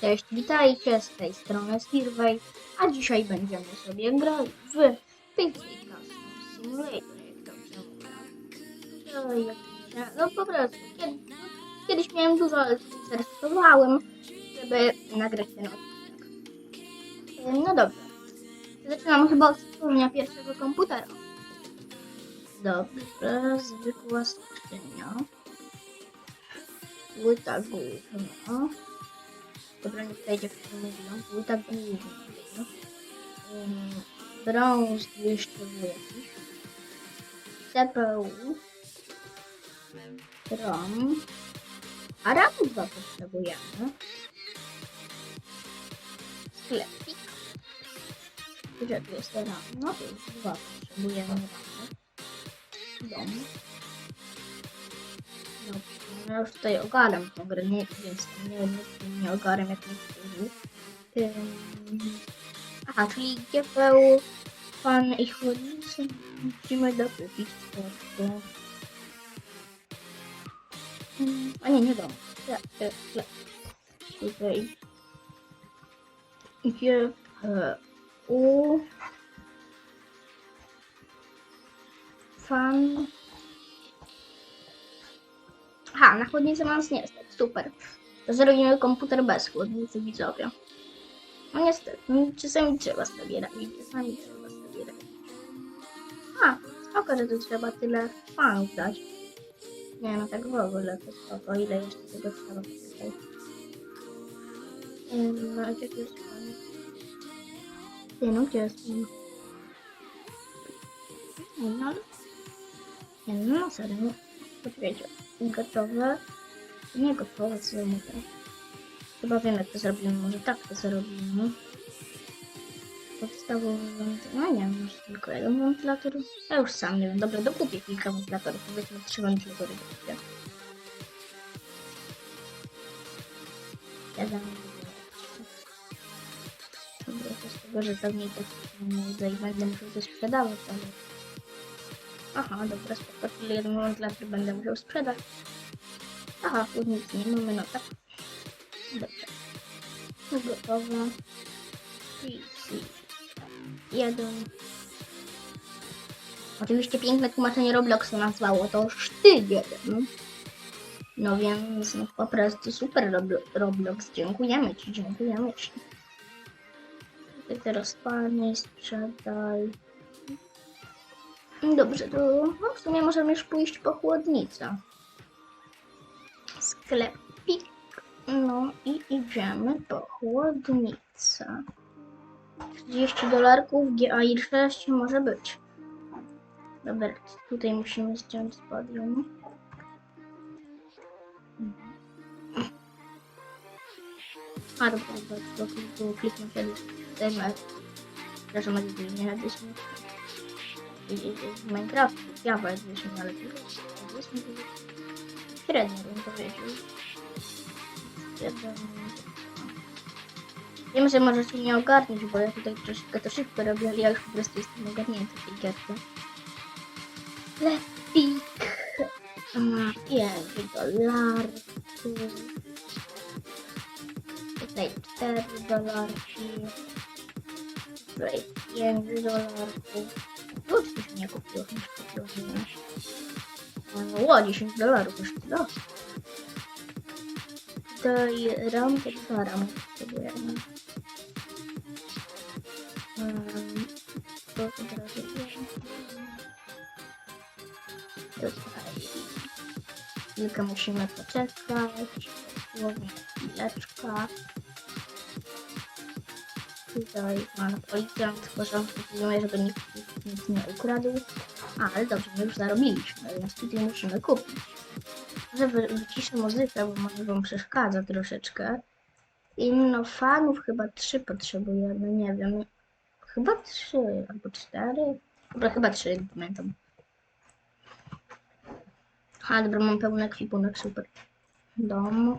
Cześć, witajcie z tej strony Stirway, a dzisiaj będziemy sobie grać w Pixie Castle Simulator, jak. No, po prostu, kiedy, kiedyś miałem dużo, ale zrestartowałem, żeby nagrać ten odcinek. No dobrze, zaczynamy chyba od stworzenia pierwszego komputera. Dobrze, zwykła skrzynia. Płyta główna. Dobra, nie tutaj dziewczyny mówią. Płyta główna. Um, brąz 200 jakiś. CPU. RAM. A RAM 2 potrzebujemy. Sklepik. Gdzie tu jest RAM? No to już dwa potrzebujemy RAM. Dom. Więc nie, nie, nie ogarem jak niektórzy. Ym, Aha, czyli GPU, pan i chłodnicy musimy dokupić po prostu. Ym, A nie, nie dom. Sklep, sklep, sklep. Tutaj. GPU. Fan. Aha, na chłodnicy nas nie stać. Super. Zrobimy komputer bez chłodnicy, widzowie. No niestety, no, czasami trzeba sobie radzić, czasami trzeba sobie. A, spoko, że tu trzeba tyle fanów dać. Nie no, tak w ogóle to spoko, ile jeszcze tego trzeba tutaj. Ym, No, gdzie jest fan? Ty, no gdzie jest fan? Nie no. Nie no, no serio, no. Poczekajcie, gotowe? Nie gotowe, co ja mówię. Chyba wiem jak to zrobimy, może tak to zrobimy. Podstawowy wentylator, no nie może tylko jeden wentylator. Ja już sam nie wiem, dobra, dokupię kilka wentylatorów, powiedzmy trzy wentylatory dokupię. Jeden Dobra, to z tego, że pewnie tak nie i będę musiał to sprzedawać, ale... Aha, dobra, spoko, czyli jeden wentylator będę musiał sprzedać. Aha, nic nie mamy, no tak. Dobrze. To gotowe. Jeden. Oczywiście piękne tłumaczenie Robloxu nazwało to sztyl jeden. No więc no, po prostu super Roblo- Roblox. Dziękujemy Ci, dziękujemy Ci. Tutaj teraz panie sprzedaj. Dobrze, to no w sumie możemy już pójść po chłodnicę. Sklepik. No i idziemy po chłodnicę. 30 dolarków, GAI 6 może być. Dobra, tutaj musimy zdjąć z podium. A dobra, to tu kliknę wtedy temat. Przepraszam, ale to nie radyśmy. W Minecraft, Java Edition, ale to jest średnio bym powiedział. Wiem, że możecie nie ogarnąć, bo ja tutaj troszeczkę to szybko robię, ale ja już po prostu jestem ogarnięty tej gierce. Lepik. Pięć dolarków. Tutaj cztery dolarki. Tutaj pięć dolarków. No, mi nie kupiło, nie kupiło, nie O, 10 dolarów już dosyć. Tutaj ram to dwa ramy potrzebujemy. Um, to od razu Tutaj. Chwilkę musimy poczekać. Słownie chwileczka. Tutaj pan policjant w porządku pilnuje, żeby nikt nic nie ukradł. A, ale dobrze, my już zarobiliśmy, więc tutaj musimy kupić. Może wy- wyciszę muzykę, bo może wam przeszkadza troszeczkę. I no fanów chyba trzy potrzebujemy, nie wiem. Chyba trzy albo cztery. Dobra, chyba trzy, pamiętam. A, dobra, mam pełny ekwipunek, super. Dom.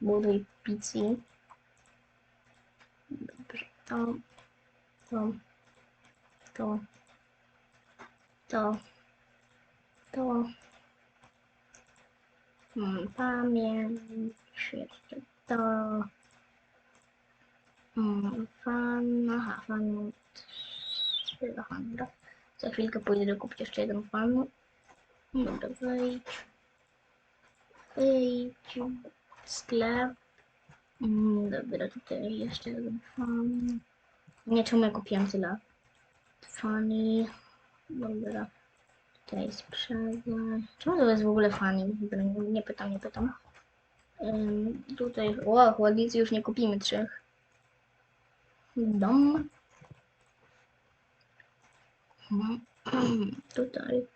Buduj PC. Dobrze, to, to, to, to, to. Hmm, pamięć to... Mm, fan... Aha, fan... Aha, dobra. Za chwilkę pójdę dokupić jeszcze jeden fan. Dobra, wejdź. Wejdź. Sklep. Mm, Dobra, tutaj jeszcze jeden fan. Nie, czemu ja kupiłam tyle? Funny. Dobra. Tutaj sprzedaż. Czemu to jest w ogóle funny? Nie, pytam, nie pytam. Ym, tutaj, o, chłodnicy już nie kupimy trzech. Dom. Tutaj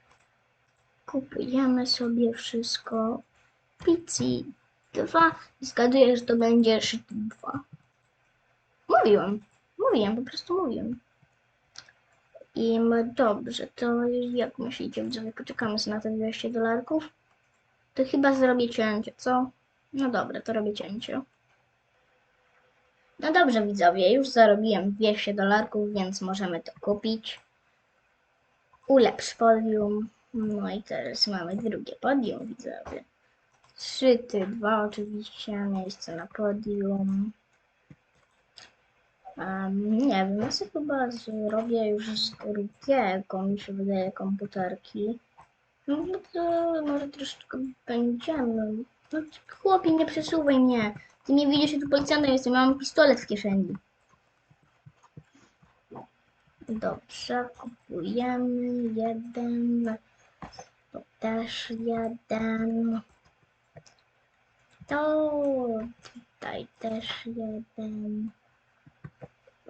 kupujemy sobie wszystko. Pizzi 2 i zgaduję, że to będzie szyty 2. Mówiłem, mówiłem, po prostu mówiłem. I ma dobrze, to jak myślicie, widzowie, poczekamy sobie na te 200 dolarków? To chyba zrobię cięcie, co? No dobra, to robię cięcie. No dobrze, widzowie, już zarobiłem 200 dolarków, więc możemy to kupić. Ulepsz podium. No i teraz mamy drugie podium, widzowie. Trzy, ty, dwa oczywiście, miejsce na podium. Um, nie wiem, ja sobie chyba zrobię już z drugiego, mi się wydaje, komputerki. No to może troszeczkę będziemy. No chłopie, nie przesuwaj mnie. Ty nie widzisz, że tu policjantem jestem, ja mam pistolet w kieszeni. Dobrze, kupujemy jeden. To też jeden. To tutaj też jeden.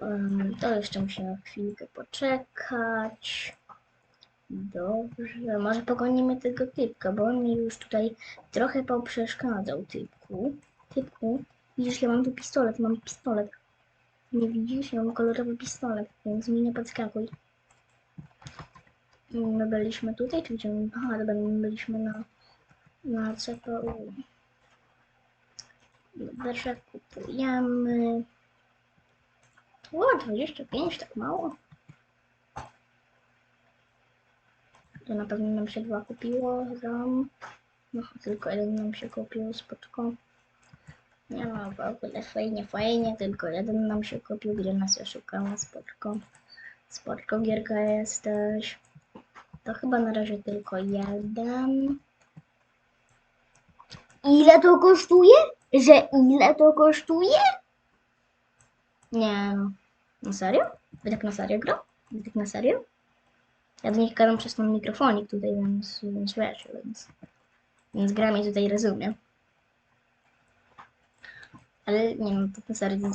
Em, to jeszcze musimy chwilkę poczekać. Dobrze, może pogonimy tego typka, bo on mi już tutaj trochę poprzeszkadzał typku. Typku, widzisz, ja mam tu pistolet, mam pistolet. Nie widzisz? Ja mam kolorowy pistolet, więc mi nie podskakuj. My byliśmy tutaj, czy gdzie? Aha, dobra, my byliśmy na, na CPU. Dobrze, kupujemy. O, 25, tak mało. To na pewno nam się dwa kupiło, RAM. No, tylko jeden nam się kupił, spoczko. Nie no, w ogóle fajnie, fajnie, tylko jeden nam się kupił, gdzie nas oszukała, spoczko. Spoczko, gierka jesteś. To chyba na razie tylko jeden. Ile to kosztuje? Że ile to kosztuje? Nie no. Na serio? Wy tak na serio gra? Tak na serio? Ja do nich gadam przez ten mikrofonik tutaj, więc, więc wiesz, więc, więc gra mnie tutaj rozumie. Ale nie wiem, tak na serio,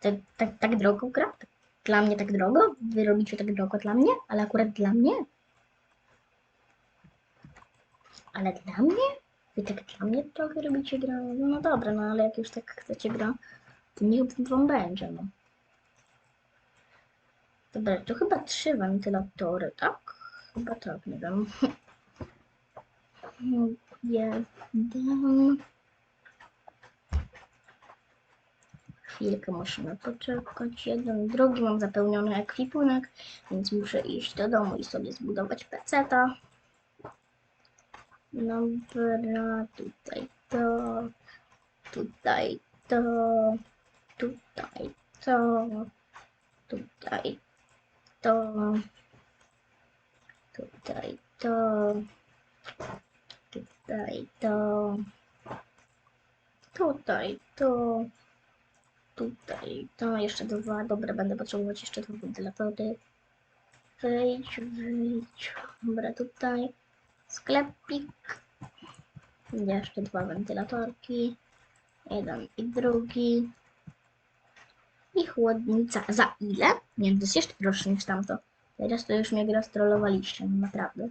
tak, tak, tak drogo gra? Tak, dla mnie tak drogo? Wy robicie tak drogo dla mnie? Ale akurat dla mnie? Ale dla mnie? Wy tak dla mnie trochę robicie grę? No, no dobra, no ale jak już tak chcecie gra, to niech wam będzie, no. Dobra, to chyba trzy wentylatory, tak? Chyba tak, nie wiem. Jeden. Chwilkę musimy poczekać. Jeden, drugi. Mam zapełniony ekwipunek, więc muszę iść do domu i sobie zbudować peceta. Dobra, tutaj to, tutaj to, tutaj to, tutaj to, tutaj to, tutaj to, tutaj to, tutaj to, jeszcze dwa, dobra, będę potrzebować jeszcze dwa wentylatory. Wejdź, wejdź, dobra, tutaj, sklepik, jeszcze dwa wentylatorki, jeden i drugi. I chłodnica. Za ile? Nie, to jest jeszcze droższe niż tamto. Teraz to już mnie gra strollowaliście, no naprawdę.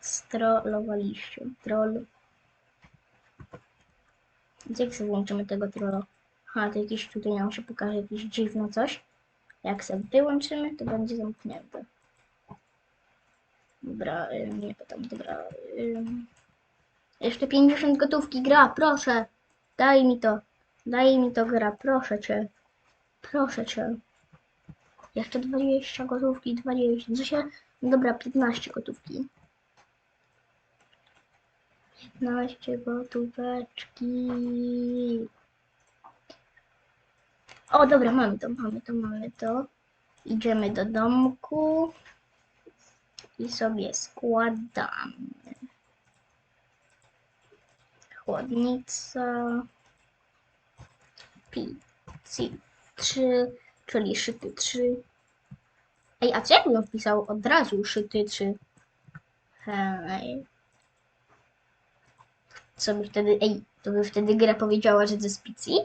Strollowaliście. Troll. Jak sobie włączymy tego trolla? Aha, to jakiś tutaj nam się pokaże jakieś dziwne coś. Jak sobie wyłączymy, to będzie zamknięte. Dobra, nie pytam, dobra. Jeszcze 50 gotówki gra, proszę. Daj mi to. Daj mi to gra, proszę cię. Proszę cię. Jeszcze 20 gotówki, 20. Co się... Dobra, 15 gotówki. 15 gotóweczki. O, dobra, mamy to, mamy to, mamy to. Idziemy do domku i sobie składamy. Chłodnica. Pici 3, czyli szyty 3. Ej, a co jakbym wpisał od razu szyty 3? Hej. Co by wtedy, ej, to by wtedy gra powiedziała, że to jest pici?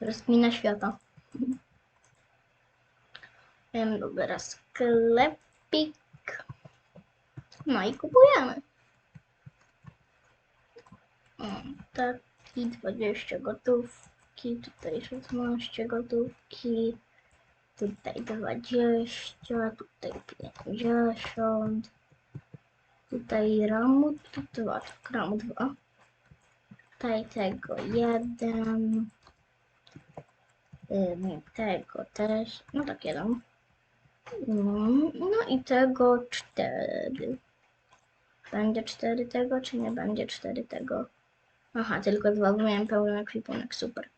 Rozkmina świata. Dobra, sklepik. No i kupujemy. O, taki 20 gotówki, tutaj 16 gotówki, tutaj 20, tutaj 50, tutaj ramu, tu 2, tak, ramu 2, tutaj tego 1, ym, tego też, no tak jeden, no i tego 4. Będzie 4 tego, czy nie będzie 4 tego? Aha, tylko dwa, bo miałem pełen ekwipunek, super.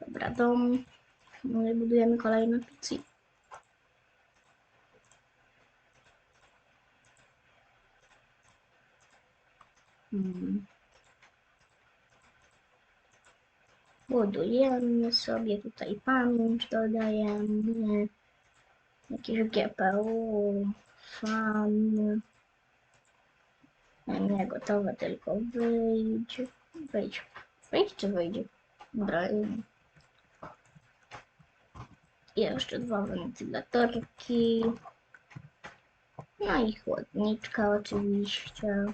Dobra, dom. I budujemy kolejne pizzki. Hmm. Budujemy sobie tutaj pamięć, dodajemy jakieś GPU, fan. Nie gotowe, tylko wyjdź. Wyjdź. Wyjdź czy wyjdzie? Dobra. Jeszcze dwa wentylatorki. No i chłodniczka oczywiście.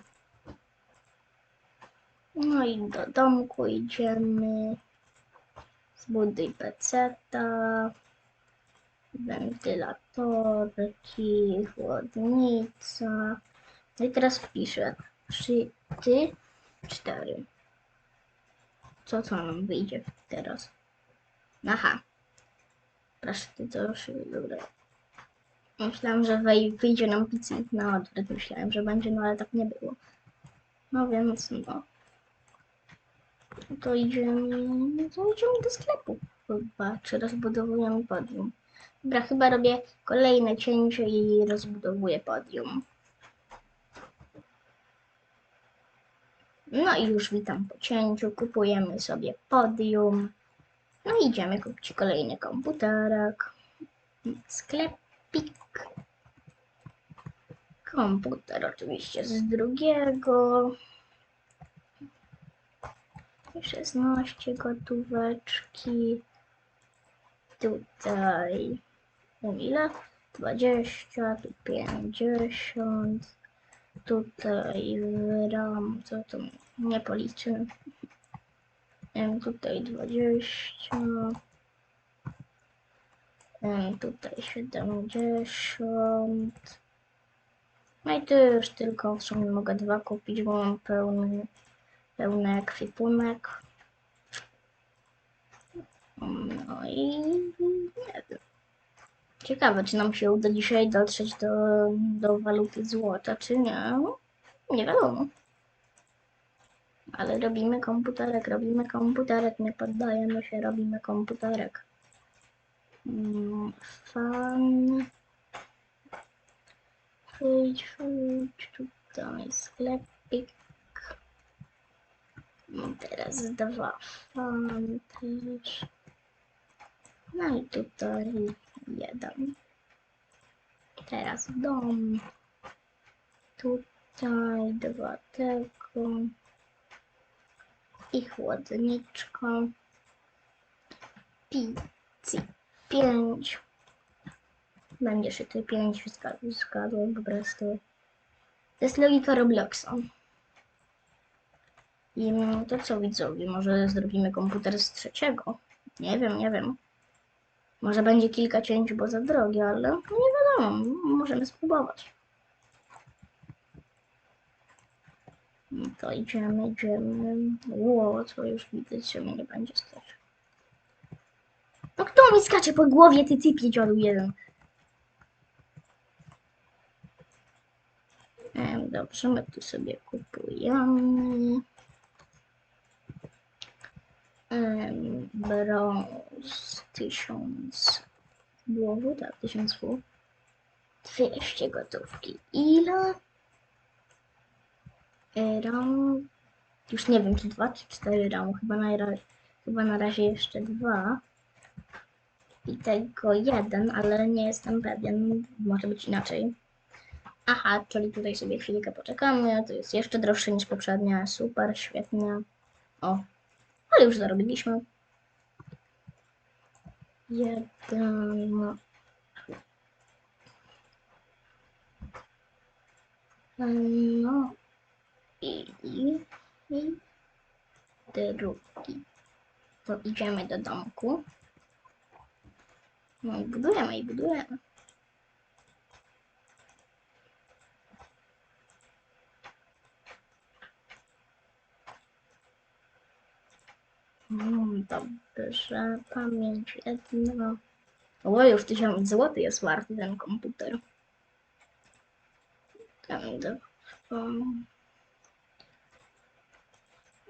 No i do domku idziemy. Zbuduj peceta. Wentylatorki, chłodnica. No i teraz piszę. Trzy, ty, cztery. Co, co nam wyjdzie teraz? Aha. Proszę, ty to już, dobra. Myślałam, że wyjdzie nam pizza na odwrót. Myślałem, że będzie, no ale tak nie było. No więc, no. To idziemy, to idziemy do sklepu. Chyba, czy rozbudowujemy podium. Dobra, chyba robię kolejne cięcie i rozbudowuję podium. No i już witam po cięciu. Kupujemy sobie podium. No i idziemy kupić kolejny komputerek. Sklepik. Komputer oczywiście z drugiego. 16 gotóweczki. Tutaj ile? 20, tu 50. Tutaj w ram, co to nie policzę. Tutaj 20. em, Tutaj 70. No i tu już tylko w sumie mogę dwa kupić, bo mam pełny, pełny ekwipunek. No i nie wiem. Ciekawe, czy nam się uda dzisiaj dotrzeć do, do waluty złota, czy nie. Nie wiadomo. Ale robimy komputerek, robimy komputerek, nie poddajemy się, robimy komputerek. Mm, Fan. Wyjdź, wyjdź, tutaj sklepik. No Teraz dwa fan też. No i tutaj jeden. Teraz dom. Tutaj dwa tego. I chłodniczka. Pizzy. Pięć. Będzie szyty pięć. zga- Zgadłem po prostu. To jest logika Robloxa. I mm, to co widzowie, może zrobimy komputer z trzeciego? Nie wiem, nie wiem. Może będzie kilka cięć, bo za drogie, ale nie wiadomo, możemy spróbować. No to idziemy, idziemy. Ło, co już widać, że mnie nie będzie stać. No kto mi skacze po głowie, ty typie dziadu jeden? Dobrze, my tu sobie kupujemy. Em, Brąz 1000 było, tak, 1000 W. 200 gotówki. Ile? Ram. Już nie wiem, czy dwa, czy cztery ramu. Chyba na, chyba na razie jeszcze dwa. I tego jeden, ale nie jestem pewien. Może być inaczej. Aha, czyli tutaj sobie chwilkę poczekamy. To jest jeszcze droższe niż poprzednia. Super, świetnie. O, ale już zarobiliśmy. Jeden. No i, i, i drugi. To idziemy do domku. No i budujemy i budujemy. Dobrze, pamięć jedna. O, już 1000 zł jest warty ten komputer.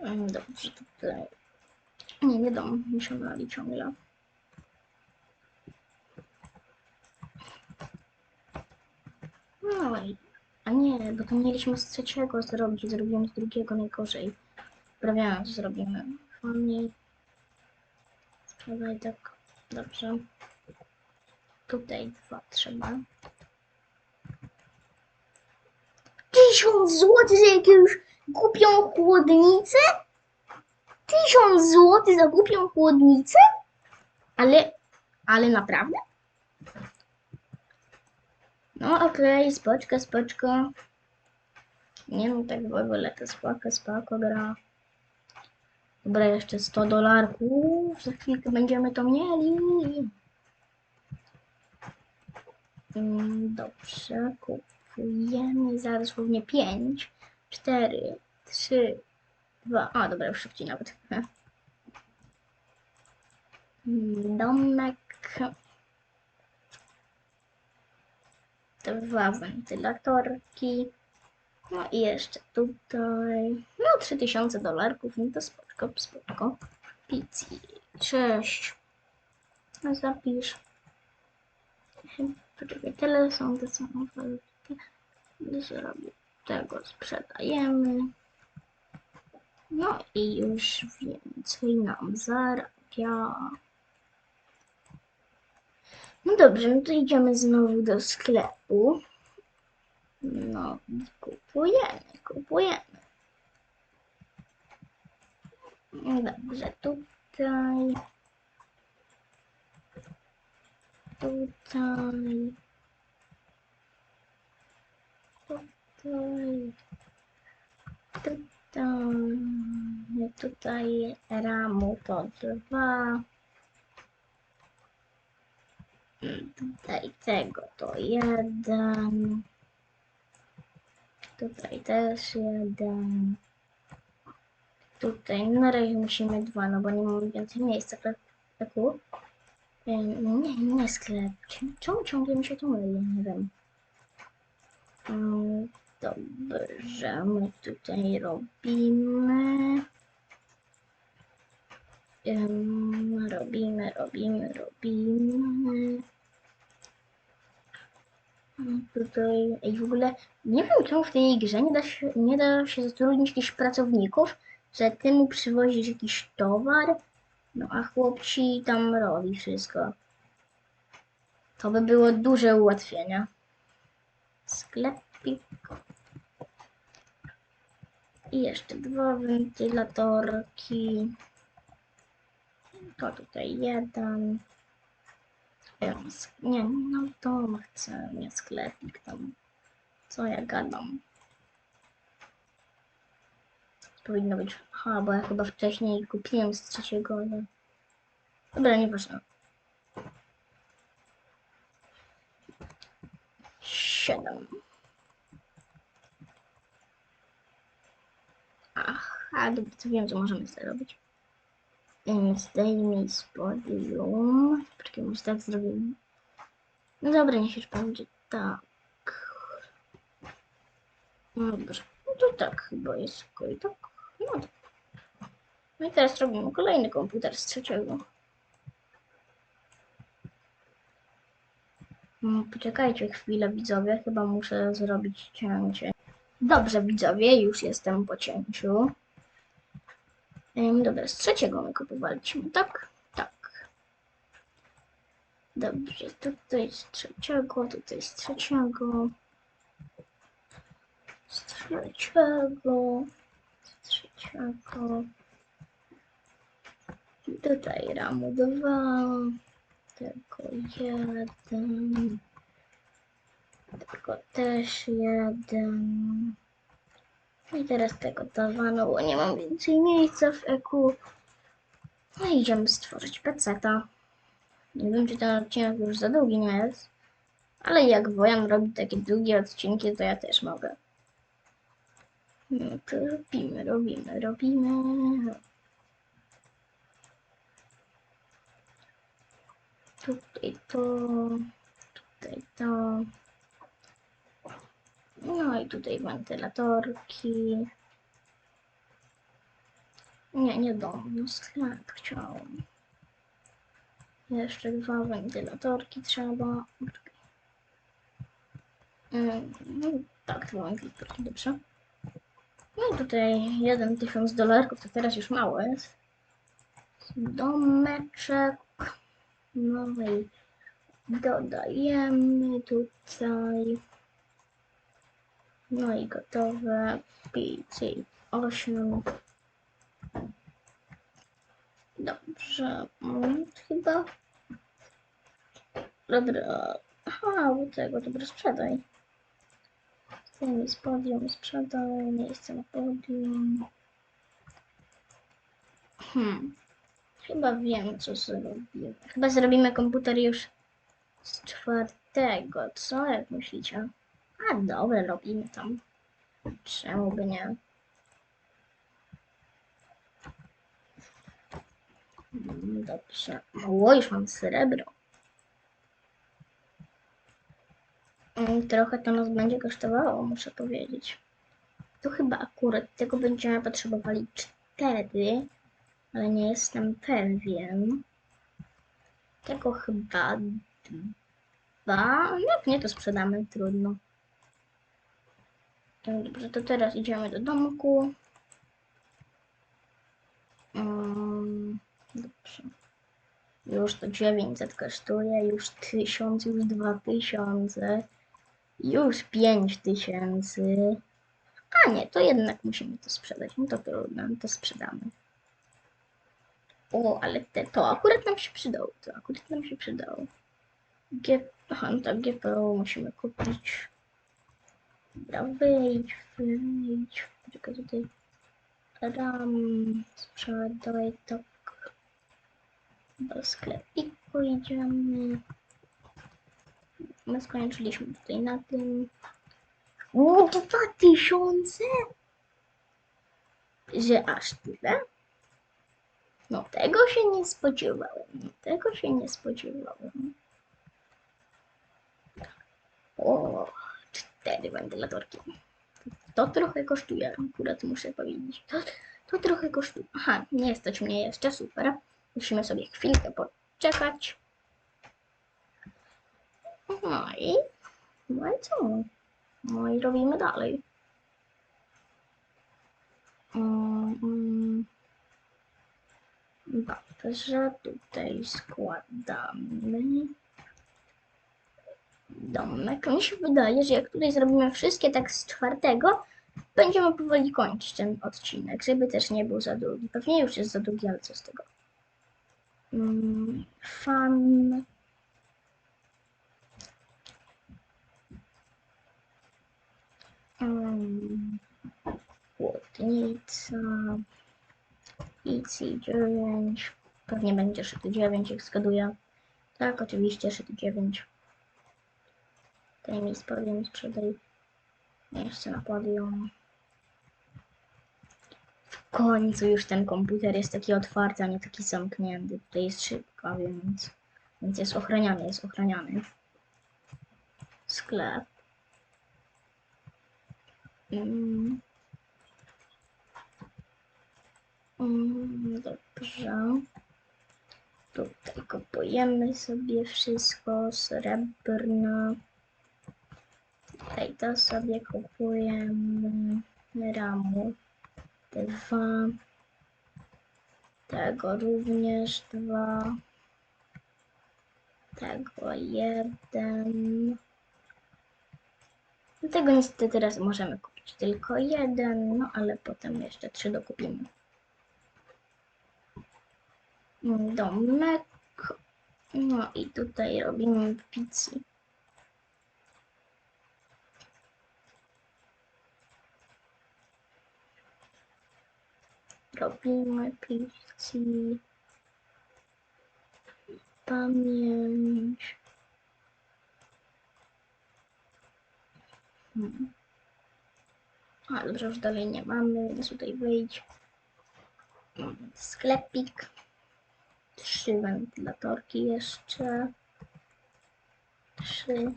Mm, Dobrze, tutaj... Nie, nie dom, mi się myli ciągle. No i... A nie, bo to mieliśmy z trzeciego zrobić, zrobiłem z drugiego najgorzej. Sprawiałem, że zrobimy. Fajnie. Sprawdzaj tak. Dobrze. Tutaj dwa trzeba. Tysiąc złotych za jakąś głupią chłodnicę? Tysiąc złotych za głupią chłodnicę? Ale, ale naprawdę? No okej, spoczko, spoczko. Nie no, tak w ogóle to spoko, spoko gra. Dobra, jeszcze 100 dolarków. Za chwilkę będziemy to mieli. Mm, Dobrze, kupujemy za dosłownie 5, 4, 3, 2. A, dobra, już szybciej nawet. Domek. Dwa wentylatorki. No i jeszcze tutaj. No 3000 dolarków, no to spoczko, spoczko. Pizzi. Cześć. Zapisz. Poczekaj, tyle są te same walutki. Zrobię tego, sprzedajemy. No i już więcej nam zarabia. No dobrze, no to idziemy znowu do sklepu. No, kupujemy, kupujemy. No Dobrze, tutaj. Tutaj. Tutaj. Tutaj. Tutaj ramu to dwa. Tutaj tego to jeden. Tutaj też jeden. Tutaj na razie musimy dwa, no bo nie mamy więcej miejsca w sklepu. Ym, Nie, nie sklep. Czemu ciągle mi się to myli? Nie wiem. Ym, Dobrze, my tutaj robimy. Robimy, robimy, robimy. Ym, Tutaj, ej, w ogóle nie wiem czemu w tej grze nie da się, nie da się zatrudnić jakichś pracowników, że ty mu przywozisz jakiś towar, no a chłopci tam robi wszystko. To by było duże ułatwienie. Sklepik. I jeszcze dwa wentylatorki. To tutaj jeden. Nie, no to chcę, nie sklepik tam. Co ja gadam? Powinno być. Aha, bo ja chyba wcześniej kupiłem z trzeciego, ale... Dobra, nieważne. Siedem. Aha, dobra, to wiem, co możemy zrobić. Zdejmij z podium. Poczekaj, może tak zrobimy. No dobra, niech już będzie tak. No dobrze. No to tak chyba jest tylko i tak. No. No i teraz robimy kolejny komputer z trzeciego. No, poczekajcie chwilę widzowie, chyba muszę zrobić cięcie. Dobrze widzowie, już jestem po cięciu. Dobra, z trzeciego my kupowaliśmy, tak? Tak. Dobrze, tutaj z trzeciego, tutaj z trzeciego. Z trzeciego. Trzeciego. Tutaj ramu dwa. Tylko jeden. Tylko też jeden. I teraz tego dawa, no bo nie mam więcej miejsca w eku. No idziemy stworzyć peceta. Nie wiem, czy ten odcinek już za długi nie jest. Ale jak Wojan robi takie długie odcinki, to ja też mogę. No to robimy, robimy, robimy. Tutaj to, tutaj to. No i tutaj wentylatorki. Nie, nie dom, no sklep chciałam. Jeszcze dwa wentylatorki trzeba. Mm, No, tak, dwa wentylatorki, dobrze. No tutaj jeden tysiąc dolarków, to teraz już mało jest. Domeczek. No i dodajemy tutaj. No i gotowe. PC 8. Dobrze. Chyba. Dobra. Aha, tego, dobra, sprzedaj. Ten z podium, sprzedaj. Miejsce na podium. Hmm. Chyba wiem, co zrobimy. Chyba zrobimy komputer już z czwartego. Co, jak myślicie? A dobra, robimy tam. Czemu by nie? Dobrze. O, już mam srebro. Mm, Trochę to nas będzie kosztowało, muszę powiedzieć. Tu chyba akurat tego będziemy potrzebowali cztery, ale nie jestem pewien. Tego chyba dwa. Jak nie, to sprzedamy, trudno. No Dobrze, to teraz idziemy do domku. Mm, dobrze. Już to 900 kosztuje, już 1000, już 2000, już 5000. A nie, to jednak musimy to sprzedać. No to trudno, to sprzedamy. O, ale te, to akurat nam się przydało. To akurat nam się przydało. G, aha, no tak, GPU musimy kupić. Dobra, wyjdź, wyjdź. Czekaj tutaj. RAM, sprzedaj tak. Do sklepiku idziemy. My skończyliśmy tutaj na tym. O, dwa tysiące! Że aż tyle? No tego się nie spodziewałem. No, tego się nie spodziewałem. O, cztery wentylatorki. To trochę kosztuje, akurat muszę powiedzieć. To, to trochę kosztuje. Aha, nie stać mnie jeszcze, super. Musimy sobie chwilkę poczekać. No i, no co? No i robimy dalej. Mm. Dobrze, tutaj składamy domek. Mi się wydaje, że jak tutaj zrobimy wszystkie tak z czwartego, będziemy powoli kończyć ten odcinek, żeby też nie był za długi. Pewnie już jest za długi, ale co z tego? Mm, Fan. Mm, Chłodnica. IC9. Pewnie będzie szyty 9, jak zgaduję. Tak, oczywiście szyty 9. Daj mi spodium, sprzedaj. Jeszcze na podium. W końcu już ten komputer jest taki otwarty, a nie taki zamknięty. Tutaj jest szybko, więc, więc jest ochraniany, jest ochraniany. Sklep. Mm, Dobrze. Tutaj kupujemy sobie wszystko srebrne. Tutaj to sobie kupujemy ramu. Dwa. Tego również dwa. Tego jeden. Tego niestety teraz możemy kupić tylko jeden, no ale potem jeszcze trzy dokupimy. Domek. No i tutaj robimy w pizzy. Robimy pizzy. Pamięć. Hmm. A dobrze, już dalej nie mamy, więc tutaj wyjdź. Sklepik. Trzy wentylatorki jeszcze. Trzy.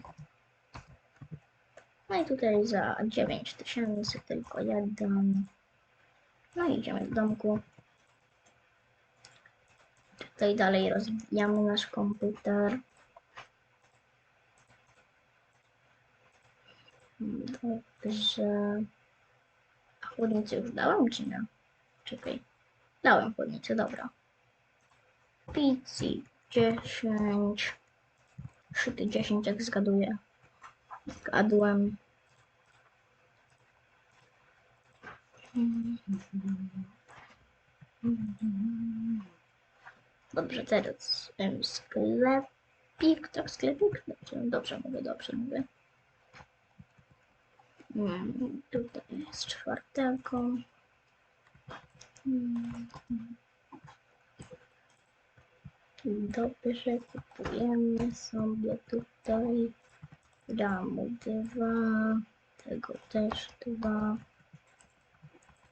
No i tutaj za 9 tysięcy tylko jeden. No i idziemy do domku. Tutaj dalej rozwijamy nasz komputer. Dobrze. Chłodnicę już dałem, czy nie? Czekaj. Dałem chłodnicę, dobra. Pizzi 10. Szyty 10, jak zgaduję. Zgadłem. Dobrze, teraz sklepik. Tak, sklepik? Dobrze, dobrze mówię, dobrze mówię. Mm, Tutaj jest czwartego. Dobrze, kupujemy sobie tutaj ramu dwa, tego też dwa,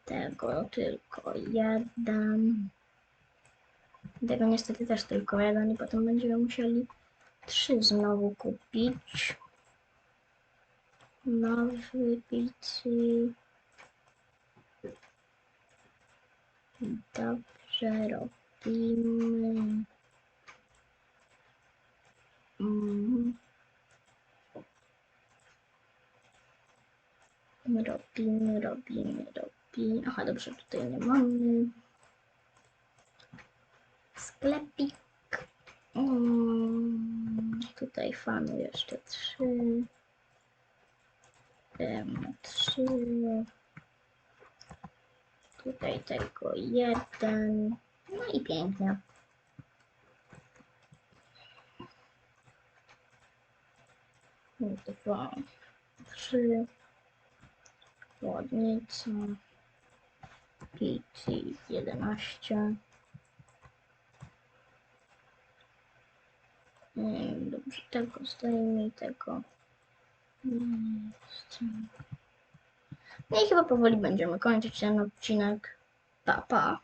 tego tylko jeden, tego niestety też tylko jeden i potem będziemy musieli trzy znowu kupić. Nowy pizzy. Dobrze robimy. Mm. Robimy, robimy, robimy. Aha, dobrze, tutaj nie mamy. Sklepik. Mm. Tutaj fanu jeszcze trzy. Trzy. Tutaj tego jeden. No i pięknie. dwa, trzy, pizzy 11. Mm, Dobrze, tego zdejmij, tego. No i chyba powoli będziemy kończyć ten odcinek. Pa, pa.